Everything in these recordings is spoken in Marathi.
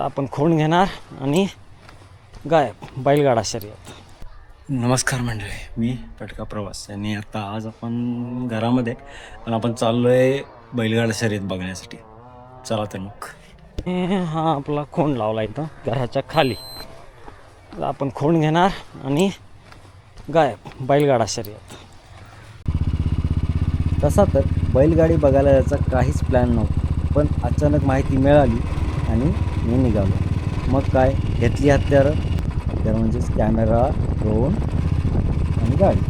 आपण खोड घेणार आणि गायब बैलगाडा शर्यत. नमस्कार मंडळी मी पटका प्रवास आणि आता आज आपण घरामध्ये आणि आपण चाललो आहे बैलगाडा शर्यत बघण्यासाठी. चला तर मग. हा आपला खोंड लावला इथं घराच्या खाली. आपण खोंड घेणार आणि गायब बैलगाडा शर्यत. तसा तर बैलगाडी बघायला याचा काहीच प्लॅन नव्हता. पण अचानक माहिती मिळाली आणि मी निघालो. मग काय? घेतली हत्यारं तर म्हणजेच कॅमेरा ड्रोन आणि गाडी.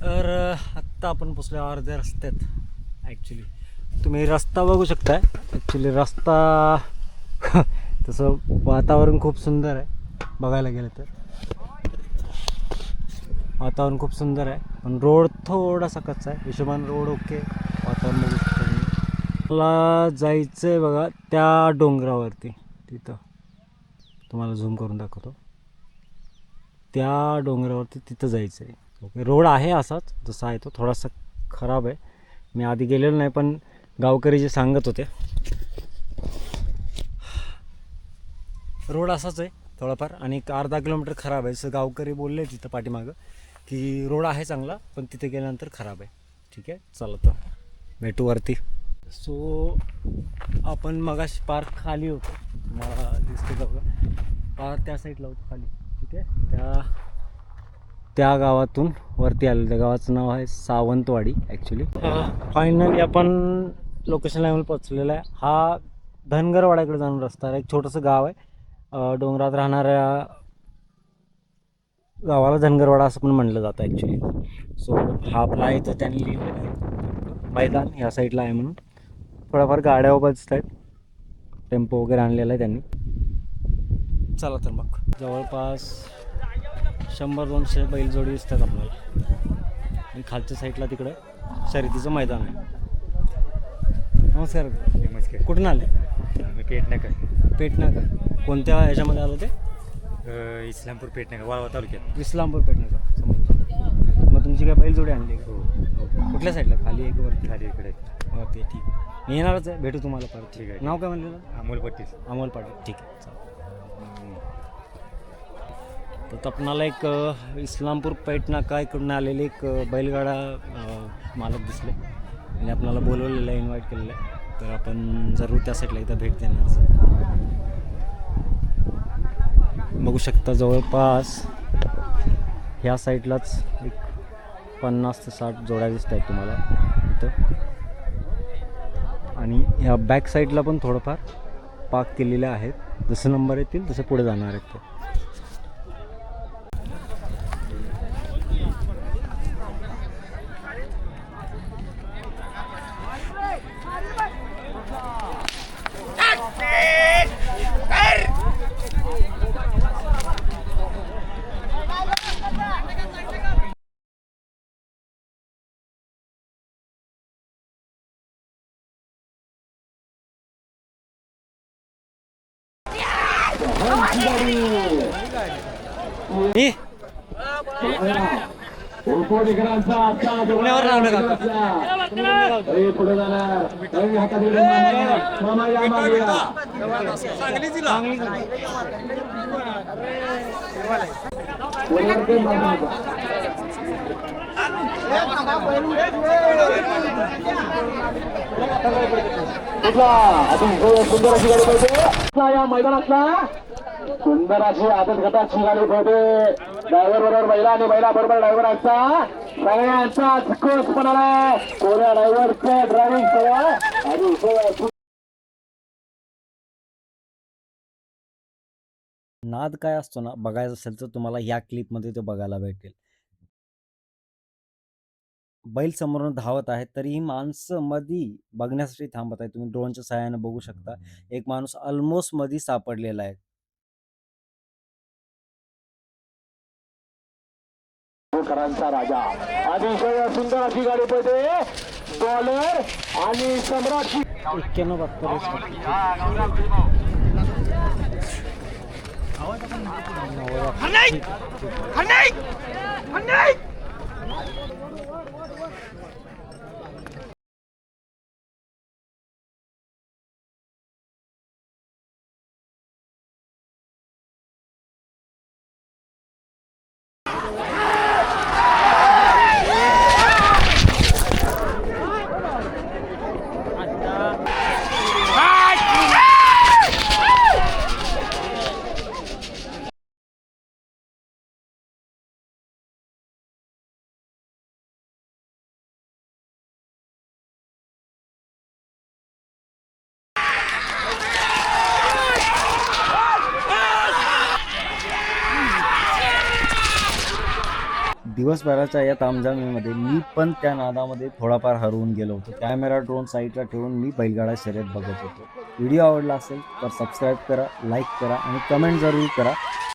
तर आत्ता आपण पोचलो अर्ध्या रस्त्यात ॲक्च्युली तुम्ही रस्ता बघू शकताय. ॲक्च्युली रस्ता तसं वातावरण खूप सुंदर आहे बघायला गेलं तर. वातावरण खूप सुंदर आहे. पण रोड थोडासा कच्चा आहे. हिशोबाने रोड ओके वातावरण बघू शकतो मला जायचं आहे बघा त्या डोंगरावरती. तिथं. तुम्हाला झूम करून दाखवतो. त्या डोंगरावरती तिथं जायचं आहे ओके रोड आहे असाच. जसा आहे तो थोडासा खराब आहे. मी आधी गेलेलो नाही पण गावकरी जे सांगत होते. रोड असाच आहे थोडाफार. आणि एक अर्धा किलोमीटर खराब आहे. जसं गावकरी बोलले तिथं पाठीमागं. की रोड आहे चांगला पण तिथे गेल्यानंतर खराब आहे. ठीक आहे? चला तर. भेटू वरती. सो आपण मगाशी पार्क खाली होतो. मला दिसते बघा. पार्क त्या साईडला होतो खाली. ठीक आहे? त्या त्या गावातून वरती आलेलं. त्या गावाचं नाव आहे सावंतवाडी ॲक्च्युली फायनली आपण लोकेशन लेवल पोचलेलं आहे. हा धनगरवाड्याकडे जाऊन रस्ता आहे. एक छोटंसं गाव आहे. डोंगरात राहणाऱ्या गावाला धनगरवाडा असं पण म्हणलं जातं ॲक्च्युली सो हा आपला आहे तर त्यांनी लिहिलेलं आहे. मैदान ह्या साईडला आहे म्हणून. थोड्याफार गाड्या दिसत आहेत. टेम्पो वगैरे आणलेला आहे त्यांनी. चला तर मग. जवळपास शंभर दोनशे बैलजोडी दिसतात आपल्याला. आणि खालच्या साईडला तिकडं शर्यतीचं मैदान आहे. नमस्कार. नमस्कार. कुठून आले? मी पेटनाका पेटना का कोणत्या ह्याच्यामध्ये आलं ते? अ, इस्लामपूर पेटनाका वाळवा तालुक्यात. इस्लामपूर का समोर मग तुमची काय बैलजोडी आणली? हो. कुठल्या साईडला? खाली एक वरती खाली इकडे. वरती ठीक. आहे मी येणारच आहे भेटू तुम्हाला परत. ठीक आहे. नाव काय म्हणलेलं? अमोल पट्टीस अमोल पाटील. ठीक आहे. चालेल. तर आपणाला एक अ, इस्लामपूर पैठ नाका इकडून आलेले एक अ, बैलगाडा अ, मालक दिसले. आणि आपणाला बोलवलेलं आहे इन्व्हाइट केलेलं आहे. तर आपण जरूर त्या साईडला एकदा भेट देणार. बघू शकता जवळपास ह्या साईडलाच एक पन्नास ते साठ जोड्या दिसत आहेत तुम्हाला इथं. आणि ह्या बॅक साईडला पण थोडंफार पाक केलेल्या आहेत. जसं नंबर येतील तसं पुढे जाणार आहेत ते. मी पुण्यावर लावलं काका कुठला अतिशय सुंदर अशी गाडी पळते या मैदानातला सुंदर अशी आदत गटाची निघाली पळते ड्रायव्हर बरोबर महिला आणि महिला बरोबर ड्रायव्हर असता सगळ्यांचा चिकोस पणाला कोण्या ड्रायव्हरचं ड्रायव्हिंग सगळं आणि नाद काय असतो ना बघायचं असेल तर तुम्हाला या क्लिपमध्ये तो बघायला भेटेल. बैल समोरून धावत आहेत तरीही माणसं मधी बघण्यासाठी थांबत आहे तुम्ही ड्रोनच्या सहाय्याने बघू शकता. एक माणूस ऑलमोस्ट मधी सापडलेला आहे. करांचा राजा. अतिशय सुंदर अशी गाडी पळते बॉलर आणि सम्राट एक्क्याण्णव बहात्तर दिवसभराच्या या तामझामीमध्ये मी पण त्या नादामध्ये थोडाफार हरवून गेलो होतो. कॅमेरा ड्रोन साईडला ठेवून मी बैलगाडा शर्यत बघत होतो. व्हिडिओ आवडला असेल तर सबस्क्राईब करा लाईक करा आणि कमेंट जरूर करा.